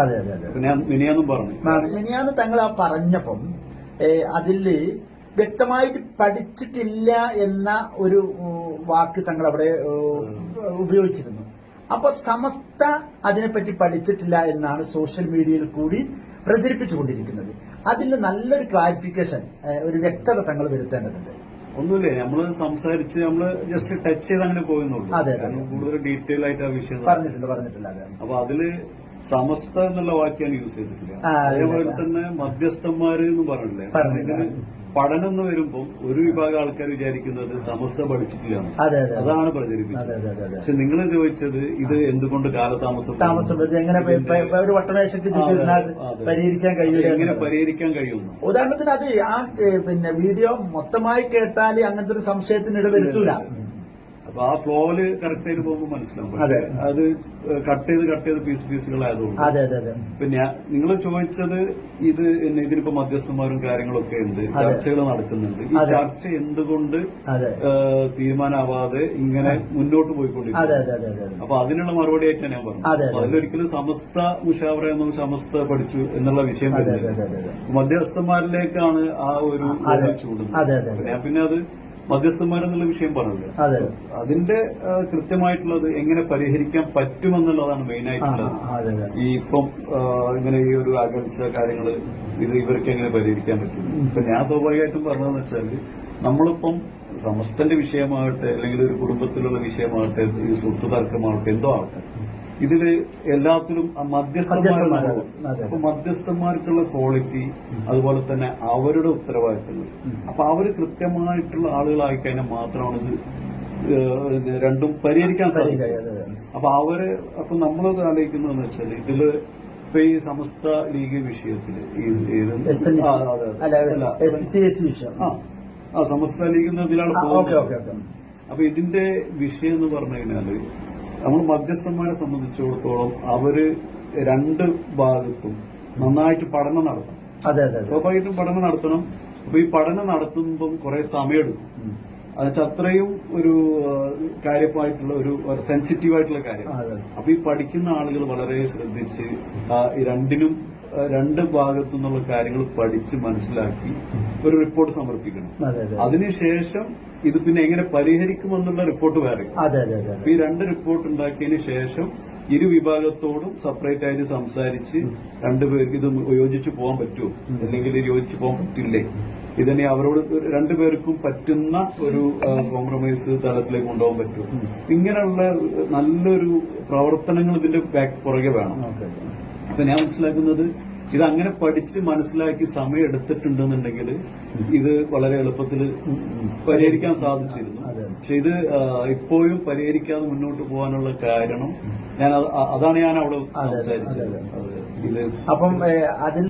അതെ അതെ അതെ. മിനിയാന്നും പറഞ്ഞു. മിനിയാന്ന് തങ്ങൾ ആ പറഞ്ഞപ്പം അതിൽ വ്യക്തമായിട്ട് പഠിച്ചിട്ടില്ല എന്ന ഒരു വാക്ക് തങ്ങൾ അവിടെ ഉപയോഗിച്ചിരുന്നു. അപ്പൊ സമസ്ത അതിനെപ്പറ്റി പഠിച്ചിട്ടില്ല എന്നാണ് സോഷ്യൽ മീഡിയയിൽ കൂടി പ്രചരിപ്പിച്ചുകൊണ്ടിരിക്കുന്നത്. അതിൽ നല്ലൊരു ക്ലാരിഫിക്കേഷൻ ഒരു വ്യക്തത തങ്ങൾ വരുത്തേണ്ടതുണ്ട്. ഒന്നുമില്ലേ നമ്മൾ സംസാരിച്ച് നമ്മൾ ജസ്റ്റ് ടച്ച് ചെയ്ത് അങ്ങനെ പോയിരുന്നുള്ളൂ കൂടുതൽ ഡീറ്റെയിൽ ആയിട്ട് ആ വിഷയം പറഞ്ഞിട്ടില്ല പറഞ്ഞിട്ടില്ല അപ്പൊ അതിൽ സമസ്ത എന്നുള്ള വാക്യാണ് യൂസ് ചെയ്തിട്ടില്ല. അതേപോലെ അതെ. തന്നെ മധ്യസ്ഥന്മാര് എന്ന് പറഞ്ഞില്ലേ. ഇതിന് പഠനം എന്ന് വരുമ്പോൾ ഒരു വിഭാഗം ആൾക്കാർ വിചാരിക്കുന്നത് സമസ്ത പഠിച്ചിട്ടില്ല അതാണ് അതെ പ്രചരിപ്പിച്ചത് പക്ഷെ നിങ്ങൾ ചോദിച്ചത് ഇത് എന്തുകൊണ്ട് കാലതാമസം താമസം എങ്ങനെ ഒരു വട്ടമേശക്ക്. പരിഹരിക്കാൻ കഴിയില്ല എങ്ങനെ പരിഹരിക്കാൻ കഴിയുന്നു ഉദാഹരണത്തിന് അത് ആ പിന്നെ വീഡിയോ മൊത്തമായി കേട്ടാൽ അങ്ങനത്തെ ഒരു സംശയത്തിന് ഇട വരുത്തൂല അപ്പൊ ആ ഫ്ലോയിൽ കറക്റ്റ് ആയിട്ട് പോകുമ്പോൾ മനസ്സിലാവും. അതെ. അത് കട്ട് ചെയ്ത് കട്ട് ചെയ്ത് പീസ് പീസുകളായതുകൊണ്ട് അതെ അതെ അതെ. പിന്നെ നിങ്ങൾ ചോദിച്ചത് ഇത് ഇതിനിപ്പോ മധ്യസ്ഥന്മാരും കാര്യങ്ങളൊക്കെ ഉണ്ട്. ചർച്ചകൾ നടക്കുന്നുണ്ട്. ഈ ചർച്ച എന്തുകൊണ്ട് തീരുമാനമാവാതെ ഇങ്ങനെ മുന്നോട്ട് പോയിക്കൊണ്ടിരിക്കും അപ്പൊ അതിനുള്ള മറുപടി ആയിട്ട് ഞാൻ പറഞ്ഞു. അതിലൊരിക്കലും സമസ്ത മുഷാവറ എന്നും സമസ്ത പഠിച്ചു എന്നുള്ള വിഷയം മധ്യസ്ഥന്മാരിലേക്കാണ് ആ ഒരു ചൂട് ചൂടുന്നത്. ഞാൻ പിന്നെ അത് മധ്യസ്ഥന്മാരെന്നുള്ള വിഷയം പറഞ്ഞില്ല? അതെ. അതിന്റെ കൃത്യമായിട്ടുള്ളത് എങ്ങനെ പരിഹരിക്കാൻ പറ്റുമെന്നുള്ളതാണ് മെയിൻ ആയിട്ടുള്ളത് ഈ ഇപ്പം ഇങ്ങനെ ഈ ഒരു ആകർഷിച്ച കാര്യങ്ങൾ ഇത് ഇവർക്ക് എങ്ങനെ പരിഹരിക്കാൻ പറ്റും? ഇപ്പൊ ഞാൻ സ്വാഭാവികമായിട്ടും പറഞ്ഞതെന്ന് വെച്ചാൽ നമ്മളിപ്പം സമസ്തന്റെ വിഷയമാകട്ടെ അല്ലെങ്കിൽ ഒരു കുടുംബത്തിലുള്ള വിഷയമാകട്ടെ ഈ സ്വത്ത് തർക്കമാകട്ടെ എന്തോ ആകട്ടെ ഇതിൽ എല്ലാത്തിലും ആ മധ്യസ്ഥന്മാരാണ്. മധ്യസ്ഥന്മാരാണ്. അപ്പൊ മധ്യസ്ഥന്മാർക്കുള്ള ക്വാളിറ്റി അതുപോലെ തന്നെ അവരുടെ ഉത്തരവാദിത്തങ്ങൾ. അപ്പൊ അവർ കൃത്യമായിട്ടുള്ള ആളുകളായി കഴിഞ്ഞാൽ മാത്രമാണ് ഇത് രണ്ടും പരിഹരിക്കാൻ സാധിക്കുക സാധിക്കും. അപ്പൊ അവർ അപ്പൊ നമ്മളത് ആലോചിക്കുന്നതെന്ന് വെച്ചാൽ ഇതിൽ ഇപ്പൊ ഈ സമസ്ത ലീഗ് വിഷയത്തിൽ ആ, സമസ്ത ലീഗ് എന്നതിലാണ് പോകുന്നത്. അപ്പൊ ഇതിന്റെ വിഷയം എന്ന് പറഞ്ഞു കഴിഞ്ഞാൽ നമ്മൾ മധ്യസ്ഥന്മാരെ സംബന്ധിച്ചിടത്തോളം അവർ രണ്ട് ഭാഗത്തും നന്നായിട്ട് പഠനം നടത്തണം. അതെ അതെ സ്വാഭാവികമായിട്ടും പഠനം നടത്തണം. അപ്പൊ ഈ പഠനം നടത്തുമ്പം കുറെ സമയമെടുക്കും. എന്നുവെച്ചാൽ അത്രയും ഒരു കാര്യമായിട്ടുള്ള ഒരു സെൻസിറ്റീവ് ആയിട്ടുള്ള കാര്യം. അപ്പൊ ഈ പഠിക്കുന്ന ആളുകൾ വളരെ ശ്രദ്ധിച്ച് ഈ രണ്ടിനും രണ്ട് ഭാഗത്തു നിന്നുള്ള കാര്യങ്ങൾ പഠിച്ച് മനസ്സിലാക്കി ഒരു റിപ്പോർട്ട് സമർപ്പിക്കണം. അതെ അതെ അതിനുശേഷം ഇത് പിന്നെ എങ്ങനെ പരിഹരിക്കുമെന്നുള്ള റിപ്പോർട്ട് വേറെ. ഈ രണ്ട് റിപ്പോർട്ട് ഉണ്ടാക്കിയതിന് ശേഷം ഇരു വിഭാഗത്തോടും സെപ്പറേറ്റ് ആയിട്ട് സംസാരിച്ച് രണ്ടുപേർക്ക് ഇത് യോജിച്ചു പോകാൻ പറ്റുമോ? അല്ലെങ്കിൽ യോജിച്ചു പോകാൻ പറ്റില്ലേ? ഇതിനെ അവരോട് രണ്ടുപേർക്കും പറ്റുന്ന ഒരു കോംപ്രമൈസ് തലത്തിലേക്ക് കൊണ്ടുപോകാൻ പറ്റും ഇങ്ങനെയുള്ള നല്ലൊരു പ്രവർത്തനങ്ങൾ ഇതിന്റെ പുറകെ വേണം. അപ്പൊ ഞാൻ മനസ്സിലാക്കുന്നത് ഇത് അങ്ങനെ പഠിച്ച് മനസ്സിലാക്കി സമയം എടുത്തിട്ടുണ്ടെന്നുണ്ടെങ്കിൽ ഇത് വളരെ എളുപ്പത്തിൽ പരിഹരിക്കാൻ സാധിച്ചിരുന്നു. പക്ഷെ ഇത് ഇപ്പോഴും പരിഹരിക്കാതെ മുന്നോട്ട് പോകാനുള്ള കാരണം ഞാൻ അതാണ് ഞാൻ അവിടെ സംസാരിച്ചത്. ഇത് അപ്പം അതിൽ